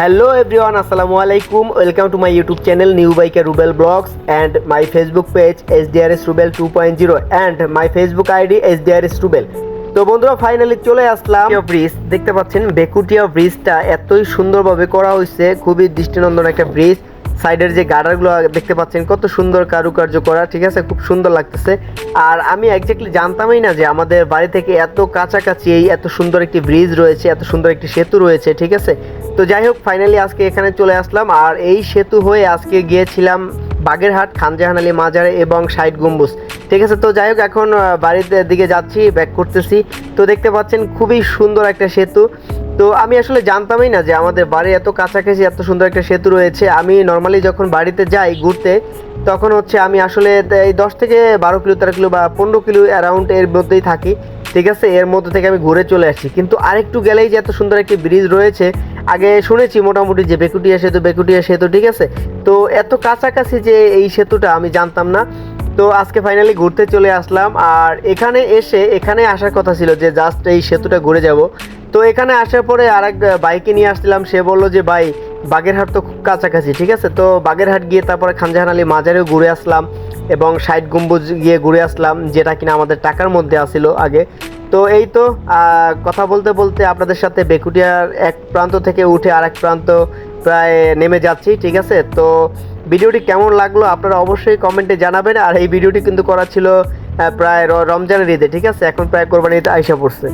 Hello everyone আসসালামু আলাইকুম welcome to my YouTube channel new বাইকে Rubel vlogs and my Facebook page S DRS Rubel two point zero and my Facebook ID S DRS Rubel তো বন্ধুরা finally চলে আসলাম। Bridge দেখতে পাচ্ছেন, বেকুটিয়া ব্রিজটা এতই সুন্দরভাবে করা হয়েছে, খুবই দৃষ্টিনন্দন একটা ব্রিজ সাইডের যে গার্ডারগুলো দেখতে পাচ্ছেন, কত সুন্দর কারুকার্য করা, ঠিক আছে? খুব সুন্দর লাগতেছে। আর আমি একজাক্টলি জানতামই না যে আমাদের বাড়ি থেকে এত কাছাকাছি এই এত সুন্দর একটি ব্রিজ রয়েছে, এত সুন্দর একটি সেতু রয়েছে, ঠিক আছে? তো যাই হোক ফাইনালি আজকে এখানে চলে আসলাম। আর এই সেতু হয়ে আজকে গিয়েছিলাম বাগেরহাট, খানজাহান আলী মাজারে এবং সাইড গম্বুজ, ঠিক আছে? তো যাই হোক, এখন বাড়িতে দিকে যাচ্ছি ব্যাক করতেছি। তো দেখতে পাচ্ছেন, খুবই সুন্দর একটা সেতু। তো আমি আসলে জানতামই না যে আমাদের বাড়ি এত কাছাকাছি, এত সুন্দর একটা সেতু রয়েছে। আমি নর্মালি যখন বাড়িতে যাই ঘুরতে, তখন হচ্ছে আমি আসলে এই দশ থেকে বারো কিলো, তেরো কিলো বা পনেরো কিলো অ্যারাউন্ড এর মধ্যেই থাকি। ঠিক আছে? এর মধ্যে থেকে আমি ঘুরে চলে আসছি। কিন্তু আরেকটু গেলেই যে এত সুন্দর একটি ব্রিজ রয়েছে, আগে শুনেছি মোটামুটি যে বেকুটিয়া সেতু বেকুটিয়া সেতু, ঠিক আছে? তো এত কাছাকাছি যে এই সেতুটা আমি জানতাম না। তো আজকে ফাইনালি ঘুরতে চলে আসলাম। আর এখানে এসে, এখানে আসার কথা ছিল যে জাস্ট এই সেতুটা ঘুরে যাব। তো এখানে আসার পরে আরেক বাইকে নিয়ে আসছিলাম। সে বলল যে, ভাই, বাগেরহাট তো খুব কাছাকাছি, ঠিক আছে? তো বাগেরহাট গিয়ে তারপরে খানজাহান আলী মাজারেও ঘুরে আসলাম এবং সাইড গম্বুজ গিয়ে ঘুরে আসলাম, যেটা কিনা আমাদের টাকার মধ্যে আসিল আগে। তো এই তো কথা বলতে বলতে আপনাদের সাথে বেকুটিয়ার এক প্রান্ত থেকে উঠে আরেক প্রান্ত প্রায় নেমে যাচ্ছি, ঠিক আছে? তো ভিডিওটি কেমন লাগল আপনারা অবশ্যই কমেন্টে জানাবেন। আর এই ভিডিওটি কিন্তু করা ছিল প্রায় রমজানের ঈদে, ঠিক আছে? এখন প্রায় কোরবানিতে আইসা পড়ছে।